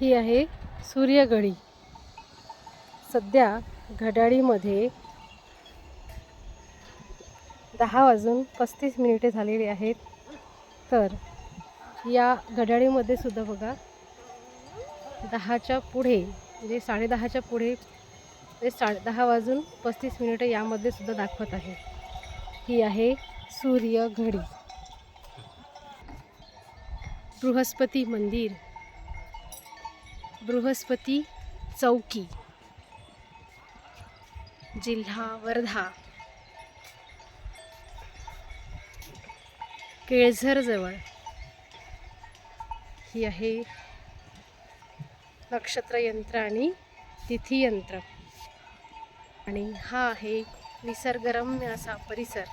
ही आहे सूर्यघडी सध्या घड्याळीमध्ये दहा वाजून पस्तीस मिनिटे झालेली आहेत. तर या घड्याळीमध्ये सुद्धा बघा दहाच्या पुढे म्हणजे साडेदहाच्या पुढे ते साडे दहा वाजून पस्तीस मिनिटं यामध्ये सुद्धा दाखवत आहे. ही आहे सूर्य घडी बृहस्पती मंदिर. बृहस्पती चौकी. जिल्हा वर्धा. केळझरजवळ ही आहे नक्षत्र यंत्र आणि तिथी यंत्र. आणि हा आहे निसर्गरम्य असा परिसर.